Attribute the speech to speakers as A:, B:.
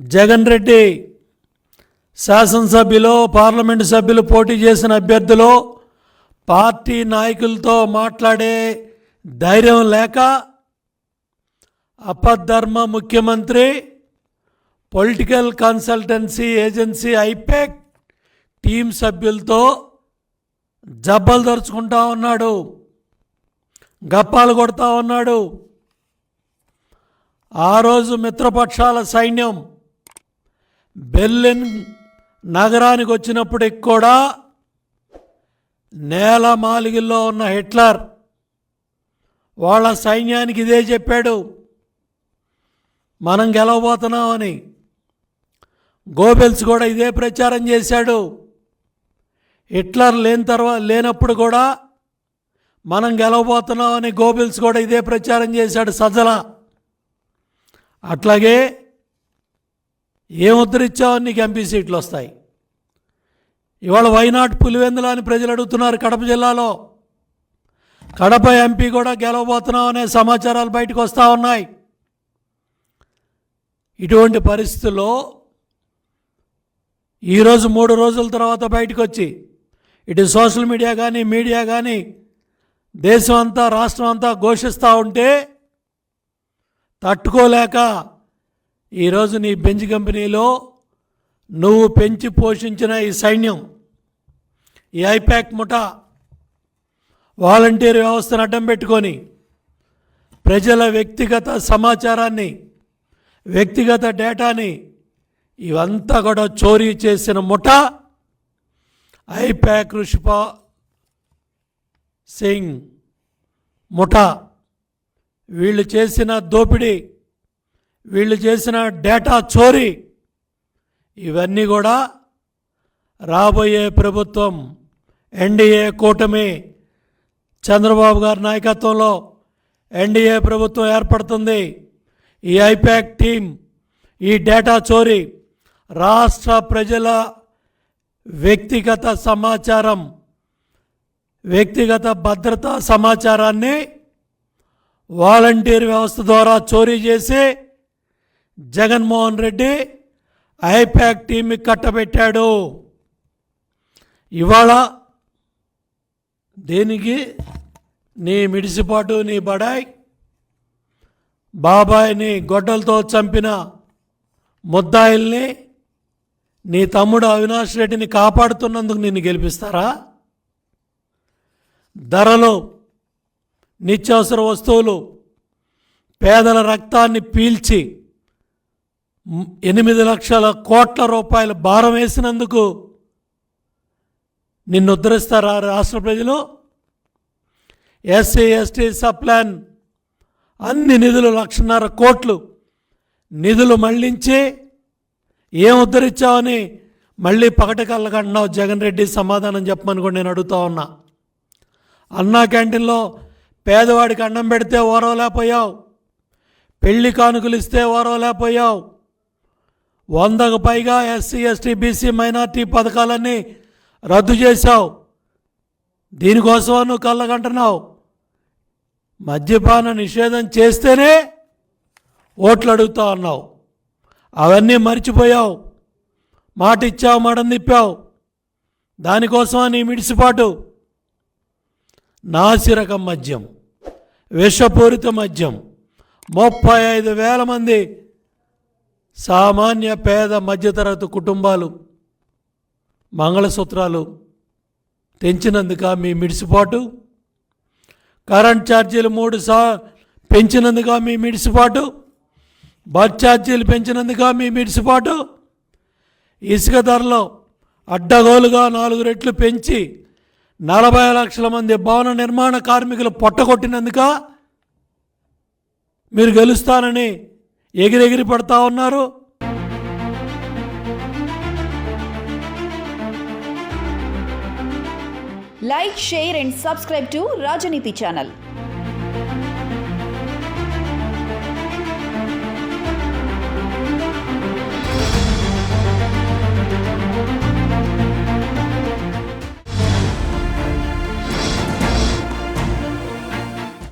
A: జగన్ రెడ్డి శాసనసభ్యులు పార్లమెంటు సభ్యులు పోటీ చేసిన అభ్యర్థులు పార్టీ నాయకులతో మాట్లాడే ధైర్యం లేక అపధర్మ ముఖ్యమంత్రి political consultancy agency IPAC team సభ్యులతో జబ్బలు దరుచుకుంటా ఉన్నాడు గప్పాలు కొడతా ఉన్నాడు. ఆ రోజు మిత్రపక్షాల సైన్యం బెర్లిన్ నగరానికి వచ్చినప్పటికి కూడా నేల మాలిగిల్లో ఉన్న హిట్లర్ వాళ్ళ సైన్యానికి ఇదే చెప్పాడు మనం గెలవబోతున్నామని. గోబెల్స్ కూడా ఇదే ప్రచారం చేశాడు. హిట్లర్ లేని తర్వాత లేనప్పుడు కూడా మనం గెలవబోతున్నామని గోబెల్స్ కూడా ఇదే ప్రచారం చేశాడు సజ్జల. అట్లాగే ఏం ఉద్ధరించావని నీకు ఎంపీ సీట్లు వస్తాయి. ఇవాళ వైనాట్ పులివెందుల అని ప్రజలు అడుగుతున్నారు కడప జిల్లాలో. కడప ఎంపీ కూడా గెలవబోతున్నాం అనే సమాచారాలు బయటకు వస్తూ ఉన్నాయి. ఇటువంటి పరిస్థితుల్లో ఈరోజు మూడు రోజుల తర్వాత బయటకు వచ్చి ఇటు సోషల్ మీడియా కానీ మీడియా కానీ దేశం అంతా రాష్ట్రం అంతా ఘోషిస్తూ ఉంటే తట్టుకోలేక ఈరోజు నీ బెంజ్ కంపెనీలో నువ్వు పెంచి పోషించిన ఈ సైన్యం ఈ ఐపాక్ ముఠా వాలంటీర్ వ్యవస్థను అడ్డం పెట్టుకొని ప్రజల వ్యక్తిగత సమాచారాన్ని వ్యక్తిగత డేటాని ఇవంతా కూడా చోరీ చేసిన ముఠ ఐపాక్ రుషిపా సింగ్ ముఠ. వీళ్ళు చేసిన దోపిడీ వీళ్ళు చేసిన డేటా చోరీ. ఇవన్నీ కూడా రాబోయే ప్రభుత్వం ఎన్డీఏ కూటమి చంద్రబాబు గారి నాయకత్వంలో ఎన్డీఏ ప్రభుత్వం ఏర్పడుతుంది. ఈ ఐపాక్ టీం ఈ డేటా చోరీ రాష్ట్ర ప్రజల వ్యక్తిగత సమాచారం వ్యక్తిగత భద్రతా సమాచారాన్ని వాలంటీర్ వ్యవస్థ ద్వారా చోరీ చేసి జగన్మోహన్ రెడ్డి ఐపాక్ టీంకి కట్టబెట్టాడు. ఇవాళ దేనికి? నీ మిడిసిపాటు నీ బడాయ్ బాబాయిని గొడ్డలతో చంపిన ముద్దాయిల్ని నీ తమ్ముడు అవినాష్ రెడ్డిని కాపాడుతున్నందుకు నిన్ను గెలిపిస్తారా? ధరలు నిత్యావసర వస్తువులు పేదల రక్తాన్ని పీల్చి ఎనిమిది లక్షల కోట్ల రూపాయల భారం వేసినందుకు నిన్ను ఉద్ధరిస్తారా రాష్ట్ర ప్రజలు? ఎస్సీ ఎస్టీ సప్లాన్ అన్ని నిధులు లక్షన్నర కోట్లు నిధులు మళ్ళించి ఏం ఉద్ధరించావని మళ్ళీ పగటి కళ్ళకంటున్నావు జగన్ రెడ్డి సమాధానం చెప్పమని కూడా నేను అడుగుతా ఉన్నా. అన్నా క్యాంటీన్లో పేదవాడికి అన్నం పెడితే ఓరవలేకపోయావు. పెళ్ళి కానుకలు ఇస్తే ఓరవలేకపోయావు. వందకు పైగా ఎస్సీ ఎస్టీ బీసీ మైనార్టీ పథకాలన్నీ రద్దు చేశావు. దీనికోసం నువ్వు కళ్ళగంటున్నావు మద్యపాన నిషేధం చేస్తేనే ఓట్లు అడుగుతా ఉన్నావు. అవన్నీ మర్చిపోయావు. మాట ఇచ్చావు మాట నిప్పావు దానికోసం నీ మిడిసిపాటు? నాసిరకం మద్యం విషపూరిత మద్యం. ముప్పై ఐదు వేల మంది సామాన్య పేద మధ్యతరగతి కుటుంబాలు మంగళసూత్రాలు తెంచినందుక మీ మిడిసిపాటు కరెంట్ ఛార్జీలు మూడు సా పెంచినందుక మీ మిడిసిపాటు బస్ ఛార్జీలు పెంచినందుక మీ మిడిసిపాటు ఇసుక ధరలో అడ్డగోలుగా నాలుగు రెట్లు పెంచి నలభై లక్షల మంది భవన నిర్మాణ కార్మికులు పొట్టగొట్టినందుక మీరు గెలుస్తానని ఎగిరెగిరి పడతా ఉన్నారు.
B: Like share and subscribe to Rajaneeti channel